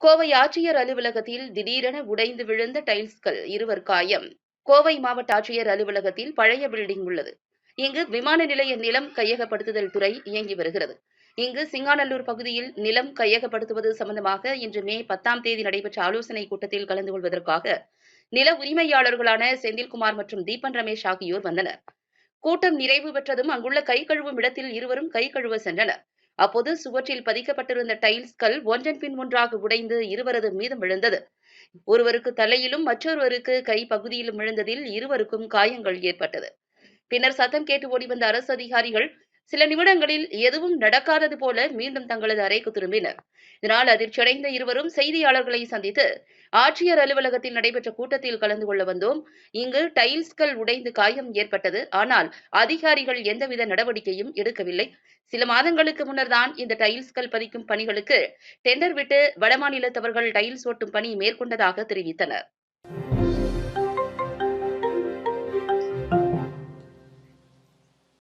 கோவை ஆட்சியர் அலுவலகத்தில் திடீரென உடைந்து விழுந்த டைல்ஸ்கள் இருவர் காயம். கோவை மாவட்ட ஆட்சியர் அலுவலகத்தில் பழைய பில்டிங் உள்ளது. இங்கு விமான நிலைய நிலம் கையகப்படுத்துதல் துறை இயங்கி வருகிறது. இங்கு சிங்காநல்லூர் பகுதியில் நிலம் கையகப்படுத்துவது சம்பந்தமாக இன்று மே பத்தாம் தேதி நடைபெற்ற ஆலோசனைக் கூட்டத்தில் கலந்து கொள்வதற்காக நில உரிமையாளர்களான செந்தில்குமார் மற்றும் தீபன் ரமேஷ் ஆகியோர் வந்தனர். கூட்டம் நிறைவு பெற்றதும் அங்குள்ள கை கழுவும் இடத்தில் இருவரும் கை கழுவ சென்றனர். அப்போது சுவற்றில் பதிக்கப்பட்டிருந்த டைல்ஸ்கள் ஒன்றன் பின் ஒன்றாக உடைந்து இருவரது மீதும் விழுந்தது. ஒருவருக்கு தலையிலும் மற்றொருவருக்கு கை பகுதியிலும் விழுந்ததில் இருவருக்கும் காயங்கள் ஏற்பட்டது. பின்னர் சத்தம் கேட்டு ஓடி வந்த அரசு அதிகாரிகள் சில நிமிடங்களில் எதுவும் நடக்காதது போல மீண்டும் தங்களது அறைக்கு திரும்பினர். இதனால் அதிர்ச்சியடைந்த இருவரும் செய்தியாளர்களை சந்தித்து ஆட்சியர் அலுவலகத்தில் நடைபெற்ற கூட்டத்தில் கலந்து கொள்ள வந்தோம். இங்கு டைல்ஸ்கள் உடைந்து காயம் ஏற்பட்டது. ஆனால் அதிகாரிகள் எந்தவித நடவடிக்கையும் எடுக்கவில்லை. சில மாதங்களுக்கு முன்னர் தான் இந்த டைல்ஸ்கள் பதிக்கும் பணிகளுக்கு டெண்டர் விட்டு வடமாநிலத்தவர்கள் டைல்ஸ் ஓட்டும் பணி மேற்கொண்டதாக தெரிவித்தனர்.